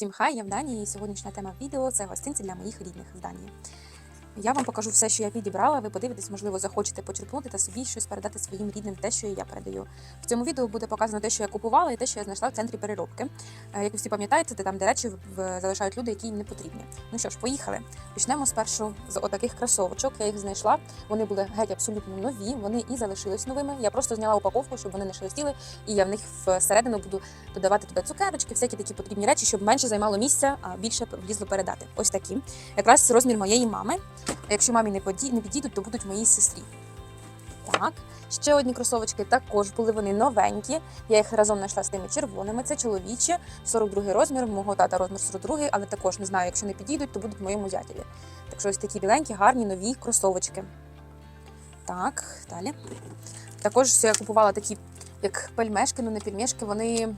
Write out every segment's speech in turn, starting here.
Всім хай, я в Данії. Сьогоднішня тема відео це гостинці для моїх рідних з Данії. Я вам покажу все, що я підібрала. Ви подивитесь, можливо, захочете почерпнути та собі щось передати своїм рідним, те, що я передаю. В цьому відео буде показано те, що я купувала, і те, що я знайшла в центрі переробки. Е, Як ви всі пам'ятаєте, це там, де речі залишають люди, які їм не потрібні. Ну що ж, поїхали. Почнемо спершу з отаких кросовочок. Я їх знайшла. Вони були геть абсолютно нові. Вони і залишились новими. Я просто зняла упаковку, щоб вони не шелестіли, і я в них всередину буду додавати туди цукерочки, всякі такі потрібні речі, щоб менше займало місця, а більше влізло передати. Ось такі. Якраз розмір моєї мами. Якщо мамі не підійдуть, то будуть моїй сестрі. Так. Ще одні кросовочки також були вони новенькі. Я їх разом знайшла з тими червоними. Це чоловічі, 42 розмір, мого тата розмір 42, але також не знаю, якщо не підійдуть, то будуть моєму зятєві. Так що ось такі біленькі, гарні нові кросовочки. Так, далі. Також я купувала такі, як пельмешки, ну не пельмешки, вони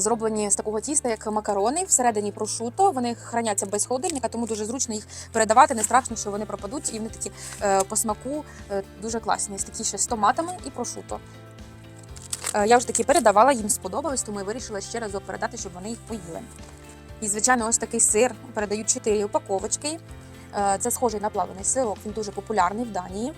зроблені з такого тіста, як макарони, всередині прошуто. Вони храняться без холодильника, тому дуже зручно їх передавати. Не страшно, що вони пропадуть, і вони такі е, по смаку е, дуже класні. Такі ще з томатами і прошуто. Е, я вже таки передавала, їм сподобалось, тому я вирішила ще разок передати, щоб вони їх поїли. І, звичайно, ось такий сир передають 4 упаковочки. Е, Це схожий на плавлений сирок, він дуже популярний в Данії.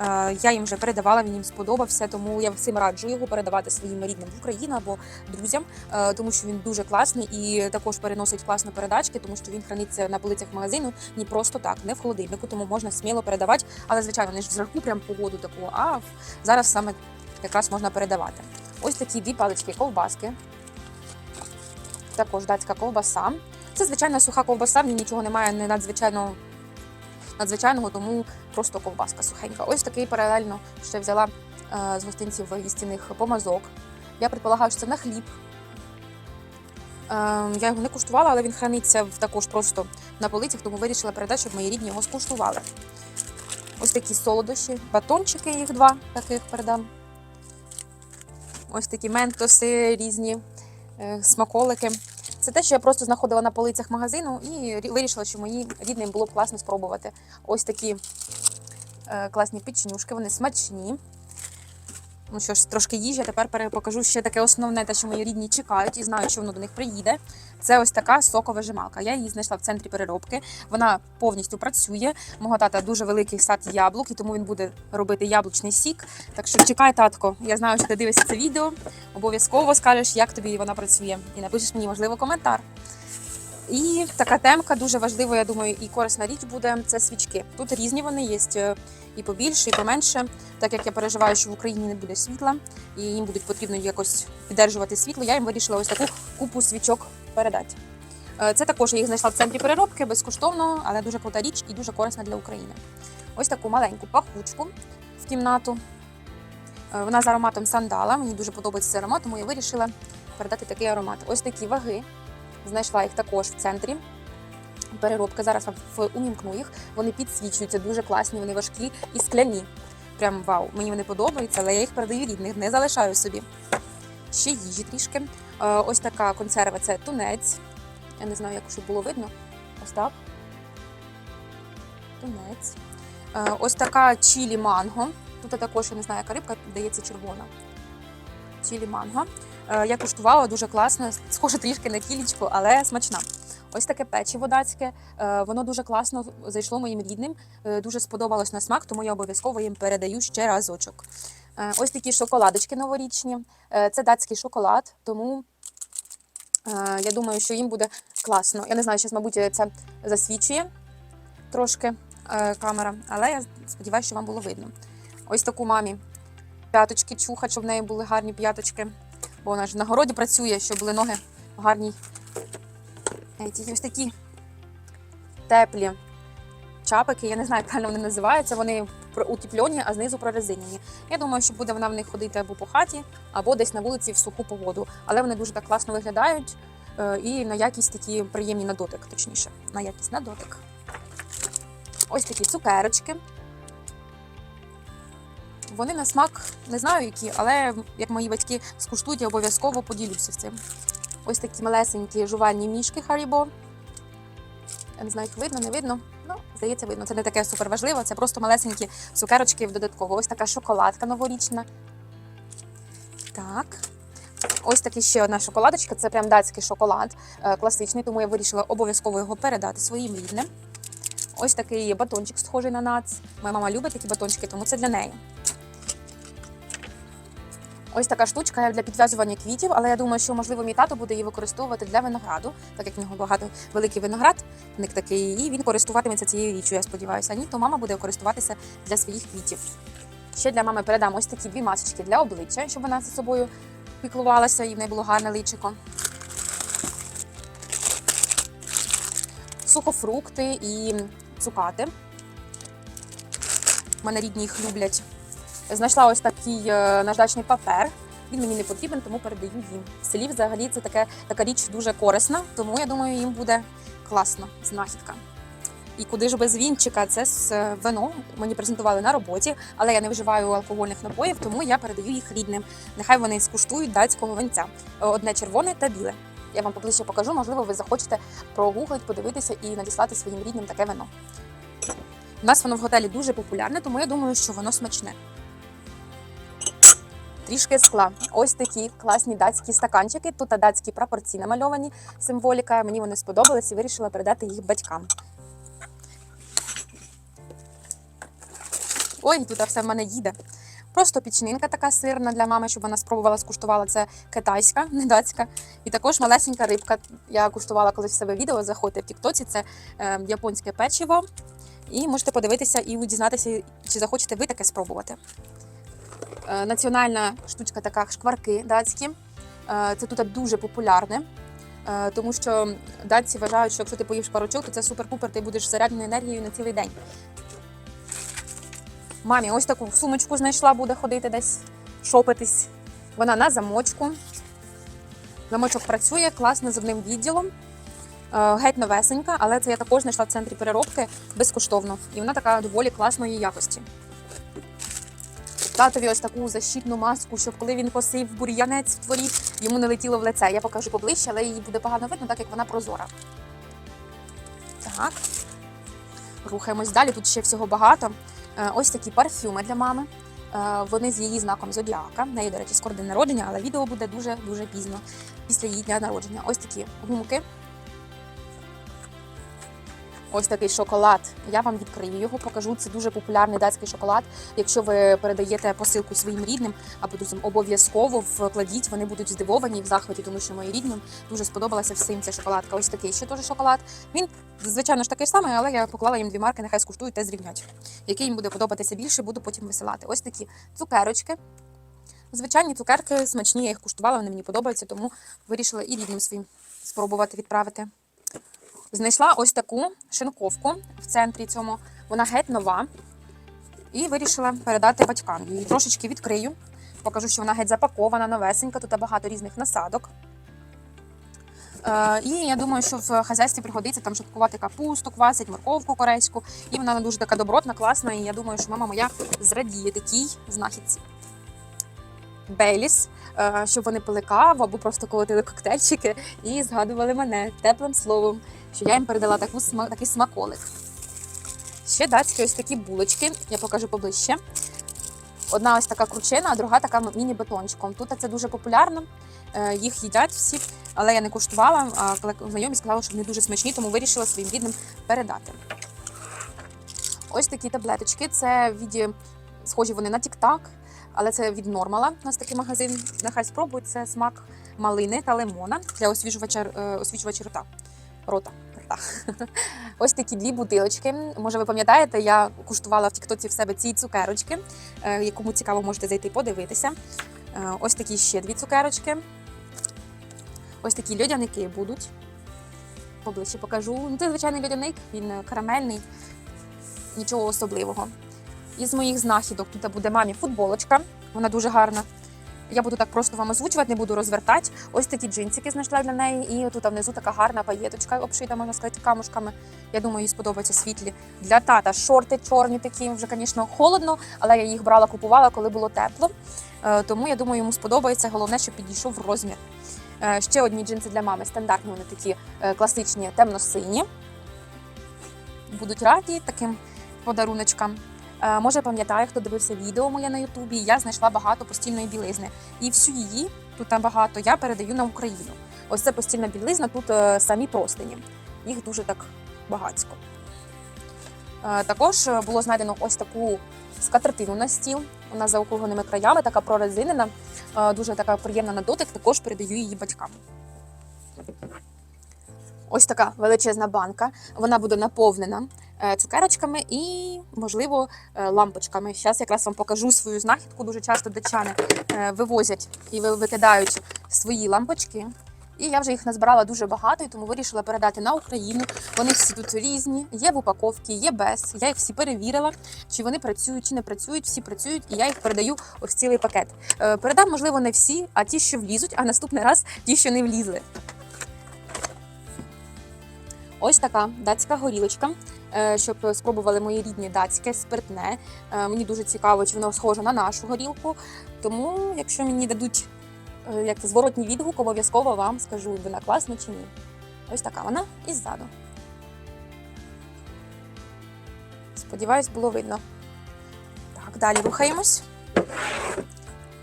Е, Я їм вже передавала, він їм сподобався, тому я всім раджу його передавати своїм рідним в Україну або друзям, е, тому що він дуже класний і також переносить класно передачки, тому що він храниться на полицях магазину не просто так, не в холодильнику, тому можна сміло передавати. Але звичайно, не ж зверху прям погоду таку, а зараз саме якраз можна передавати. Ось такі дві палички ковбаски. Також датська ковбаса. Це звичайна суха ковбаса, в ній нічого немає не надзвичайно надзвичайного, тому просто ковбаска сухенька. Ось такий паралельно ще взяла е, з гостинців їстівних помазок. Я предполагаю, що це на хліб. Е, я його не куштувала, але він храниться також просто на полицях, тому вирішила передати, щоб мої рідні його скуштували. Ось такі солодощі, батончики, їх два таких передам. Ось такі ментоси різні, е, смаколики. Це те, що я просто знаходила на полицях магазину і вирішила, що мої рідним було б класно спробувати. Ось такі е, класні печенюшки, вони смачні. Ну що ж, трошки їжі. Тепер пере- покажу ще таке основне, те, що мої рідні чекають і знають, що воно до них приїде. Це ось така соковижималка. Я її знайшла в центрі переробки. Вона повністю працює. Мого тата дуже великий сад яблук, і тому він буде робити яблучний сік. Так що чекай, татко. Я знаю, що ти дивишся це відео. Обов'язково скажеш, як тобі вона працює, і напишеш мені, можливо, коментар. І така темка дуже важлива, я думаю, і корисна річ буде це свічки. Тут різні вони є е, і побільше, і поменше. Так як я переживаю, що в Україні не буде світла, і їм будуть потрібно якось піддержувати світло, я їм вирішила ось таку купу свічок передати. Е, Це також я їх знайшла в центрі переробки безкоштовно, але дуже крута річ і дуже корисна для України. Ось таку маленьку пахучку в кімнату. Е, Вона з ароматом сандала. Мені дуже подобається цей аромат, тому я вирішила передати такий аромат. Ось такі ваги. Знайшла їх також в центрі. Переробки. Зараз вам умімкну їх. Вони підсвічуються, дуже класні, вони важкі і скляні. Прям вау. Мені вони подобаються, але я їх передаю рідних, не залишаю собі. Ще їжі трішки. Е, Ось така консерва це тунець. Я не знаю, як щоб було видно. Ось так. Тунець. Е, Ось така чілі манго. Тут також я не знаю, яка рибка, дається червона. Чілі манго. Е, Я куштувала дуже класно, схоже трішки на кілічку, але смачна. Ось таке печиво датське. Е, Воно дуже класно зайшло моїм рідним. Е, Дуже сподобалось на смак, тому я обов'язково їм передаю ще разочок. Ось такі шоколадочки новорічні. Це датський шоколад, тому я думаю, що їм буде класно. Я не знаю, зараз, мабуть, це засвічує трошки камера, але я сподіваюся, що вам було видно. Ось таку мамі п'яточки чухать, щоб в неї були гарні п'яточки. Бо вона ж на городі працює, щоб були ноги гарні. Е, ті Ось такі теплі чапики. Я не знаю, як правильно вони називаються. Вони утеплені, а знизу прорезинені. Я думаю, що буде вона в них ходити або по хаті, або десь на вулиці в суху погоду. Але вони дуже так класно виглядають е, і на якість такі приємні на дотик, точніше, на якість на дотик. Ось такі цукерочки. Вони на смак не знаю які, але як мої батьки скуштують, я обов'язково поділюся цим. Ось такі малесенькі жувальні мішки Харібо. Я не знаю, їх видно, не видно. Ну, здається, видно. Це не таке супер важливо, це просто малесенькі цукерочки додатково. Ось така шоколадка новорічна. Так. Ось такий ще одна шоколадочка. Це прям датський шоколад, е, класичний, тому я вирішила обов'язково його передати своїм рідним. Ось такий батончик схожий на нац. Моя мама любить такі батончики, тому це для неї. Ось така штучка для підв'язування квітів, але я думаю, що можливо мій тато буде її використовувати для винограду, так як в нього багато великий виноград, ник такий, і він користуватиметься цією річчю, я сподіваюся. Ні, то мама буде користуватися для своїх квітів. Ще для мами передам ось такі дві масочки для обличчя, щоб вона за собою піклувалася і в неї було гарне личико. Сухофрукти і цукати. У мене рідні їх люблять. Знайшла ось такий е, наждачний папер. Він мені не потрібен, тому передаю їм. В селі взагалі це таке, така річ дуже корисна, тому я думаю, їм буде класно знахідка. І куди ж без вінчика? Це з е, вино мені презентували на роботі, але я не вживаю алкогольних напоїв, тому я передаю їх рідним. Нехай вони скуштують датського винця. Е, Одне червоне та біле. Я вам поближче покажу. Можливо, ви захочете прогуглити, подивитися і надіслати своїм рідним таке вино. У нас воно в готелі дуже популярне, тому я думаю, що воно смачне. Трішки скла. Ось такі класні датські стаканчики. Тут датські прапорці намальовані, символіка. Мені вони сподобались і вирішила передати їх батькам. Ой, тут все в мене їде. Просто пічнинка така сирна для мами, щоб вона спробувала скуштувала. Це китайська, не датська. І також малесенька рибка. Я куштувала колись в себе відео, заходьте в Тіктоці. Це е, японське печиво. І можете подивитися і дізнатися, чи захочете ви таке спробувати. Е, національна штучка така шкварки датські. Е, це тут дуже популярне. е, Тому що датці вважають, що якщо ти поїв шкварочок, то це супер-пупер, ти будеш зарядженою енергією на цілий день. Мамі ось таку сумочку знайшла, буде ходити десь шопитись. Вона на замочку. Замочок працює класно з одним відділом. Геть новесенька, але це я також знайшла в центрі переробки безкоштовно. І вона така доволі класної якості. Татові ось таку защитну маску, щоб коли він косив бур'янець в дворі, йому не летіло в лице. Я покажу поближче, але її буде погано видно, так як вона прозора. Так. Рухаємось далі. Тут ще всього багато. Е, Ось такі парфюми для мами. Е, Вони з її знаком зодіака. В неї, до речі, скоро день народження, але відео буде дуже дуже пізно після її дня народження. Ось такі гумки. Ось такий шоколад. Я вам відкрию його, покажу. Це дуже популярний датський шоколад. Якщо ви передаєте посилку своїм рідним або друзям, обов'язково вкладіть, вони будуть здивовані в захваті, тому що моїм рідним дуже сподобалася всім ця шоколадка. Ось такий ще теж шоколад. Він, звичайно ж, такий самий, але я поклала їм дві марки, нехай скуштують та зрівнять. Який їм буде подобатися більше, буду потім висилати. Ось такі цукерочки. Звичайні цукерки смачні, я їх куштувала, вони мені подобаються, тому вирішила і рідним своїм спробувати відправити. Знайшла ось таку шинковку в центрі цьому. Вона геть нова. І вирішила передати батькам. Її трошечки відкрию. Покажу, що вона геть запакована, новесенька, тут багато різних насадок. Е, і я думаю, що в хазяйстві пригодиться там шуткувати капусту, квасить, морковку корейську. І вона дуже така добротна, класна. І я думаю, що мама моя зрадіє такій знахідці. Бейліс, е, щоб вони пили каву або просто колотили коктейльчики і згадували мене теплим словом, що я їм передала таку такий смаколик. Ще датські ось такі булочки, я покажу поближче. Одна ось така кручена, а друга така міні-бетончиком. Тут це дуже популярно, е, їх їдять всі, але я не куштувала. А знайомі сказали, що вони дуже смачні, тому вирішила своїм рідним передати. Ось такі таблеточки. Це в віді, схожі вони на тік-так, але це від Нормала. У нас такий магазин. Нехай спробують. Це смак малини та лимона для освіжувача, е, освіжувача рота. Рота. Рота. Ось такі дві бутилочки. Може, ви пам'ятаєте, я куштувала в Тіктоці в себе ці цукерочки. Е, Якому цікаво, можете зайти подивитися. Е, Ось такі ще дві цукерочки. Ось такі льодяники будуть. Поближче покажу. Ну, це звичайний льодяник, він е, карамельний, нічого особливого. Із моїх знахідок тут буде мамі футболочка. Вона дуже гарна. Я буду так просто вам озвучувати, не буду розвертати. Ось такі джинсики знайшла для неї. І тут внизу така гарна паєточка обшита, можна сказати, камушками. Я думаю, їй сподобаються світлі. Для тата шорти чорні такі, вже, звісно, холодно, але я їх брала, купувала, коли було тепло. Е, Тому я думаю, йому сподобається. Головне, щоб підійшов розмір. Е, Ще одні джинси для мами. Стандартні вони такі е, класичні, темно-сині. Будуть раді таким подаруночкам. Е, Може, пам'ятає, хто дивився відео моє на Ютубі. Я знайшла багато постільної білизни. І всю її тут там багато, я передаю на Україну. Ось це постільна білизна, тут е, самі простині. Їх дуже так багатько. Е, Також було знайдено ось таку скатертину на стіл. Вона за округленими краями, така прорезинена, дуже така приємна на дотик. Також передаю її батькам. Ось така величезна банка. Вона буде наповнена цукерочками і, можливо, е, лампочками. Зараз якраз вам покажу свою знахідку. Дуже часто датчани е, вивозять і викидають свої лампочки. І я вже їх назбирала дуже багато, і тому вирішила передати на Україну. Вони всі тут різні, є в упаковці, є без. Я їх всі перевірила, чи вони працюють, чи не працюють. Всі працюють, і я їх передаю ось цілий пакет. Е, Передам, можливо, не всі, а ті, що влізуть, а наступний раз ті, що не влізли. Ось така датська горілочка, е, щоб спробували мої рідні датське спиртне. Е, Мені дуже цікаво, чи воно схоже на нашу горілку. Тому, якщо мені дадуть е, як зворотній відгук, обов'язково вам скажу, вона класна чи ні. Ось така вона і ззаду. Сподіваюсь, було видно. Так, далі рухаємось.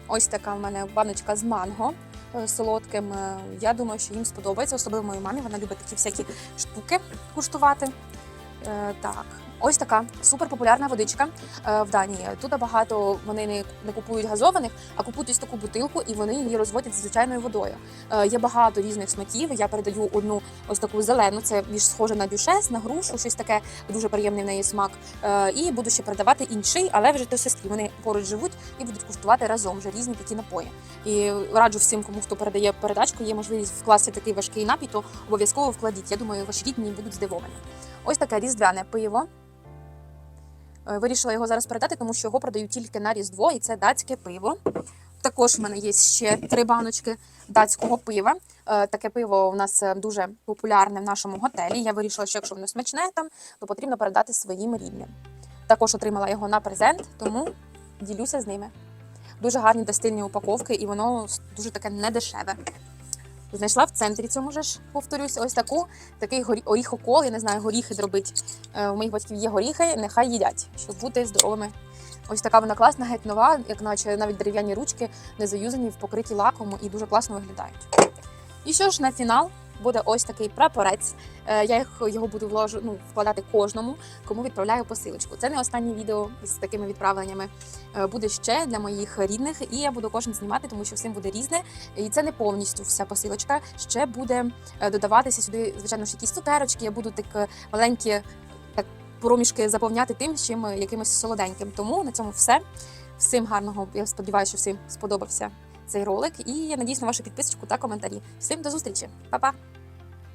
Ось така в мене баночка з манго е, солодким. Е, Я думаю, що їм сподобається, особливо моїй мамі. Вона любить такі всякі штуки куштувати. Е, Так, ось така суперпопулярна водичка е, в Данії. Тут багато вони не, не купують газованих, а купують ось таку бутилку, і вони її розводять з звичайною водою. Е, Є багато різних смаків. Я передаю одну ось таку зелену. Це більш схоже на дюшес, на грушу, щось таке дуже приємний в неї смак. І буду ще передавати інший, але вже до сестрі. Вони поруч живуть і будуть куштувати разом вже різні такі напої. І раджу всім, кому хто передає передачку, є можливість вкласти такий важкий напій, то обов'язково вкладіть. Я думаю, ваші рідні будуть здивовані. Ось таке різдвяне пиво. Е, Вирішила його зараз передати, тому що його продають тільки на Різдво, і це датське пиво. Також в мене є ще три баночки датського пива. Е, Таке пиво у нас е, дуже популярне в нашому готелі. Я вирішила, що якщо воно смачне там, то потрібно передати своїм рідним. Також отримала його на презент, тому ділюся з ними. Дуже гарні та упаковки, і воно дуже таке недешеве. Знайшла в центрі цьому ж, повторюсь, ось таку, такий горі, оріхокол, я не знаю, горіхи дробить. Е, У моїх батьків є горіхи, нехай їдять, щоб бути здоровими. Ось така вона класна, геть нова, як наче навіть дерев'яні ручки не заюзані в покриті лаком і дуже класно виглядають. І що ж на фінал буде ось такий прапорець. Е, Я їх- його буду вложу, ну, вкладати кожному, кому відправляю посилочку. Це не останнє відео з такими відправленнями. Е, Буде ще для моїх рідних, і я буду кожен знімати, тому що всім буде різне. І це не повністю вся посилочка. Ще буде е, додаватися сюди, звичайно ж, якісь цукерочки. Я буду так маленькі так проміжки заповняти тим, чим якимось солоденьким. Тому на цьому все. Всім гарного. Я сподіваюся, що всім сподобався цей ролик. І я надіюсь на вашу підписочку та коментарі. Всім до зустрічі, Па-па!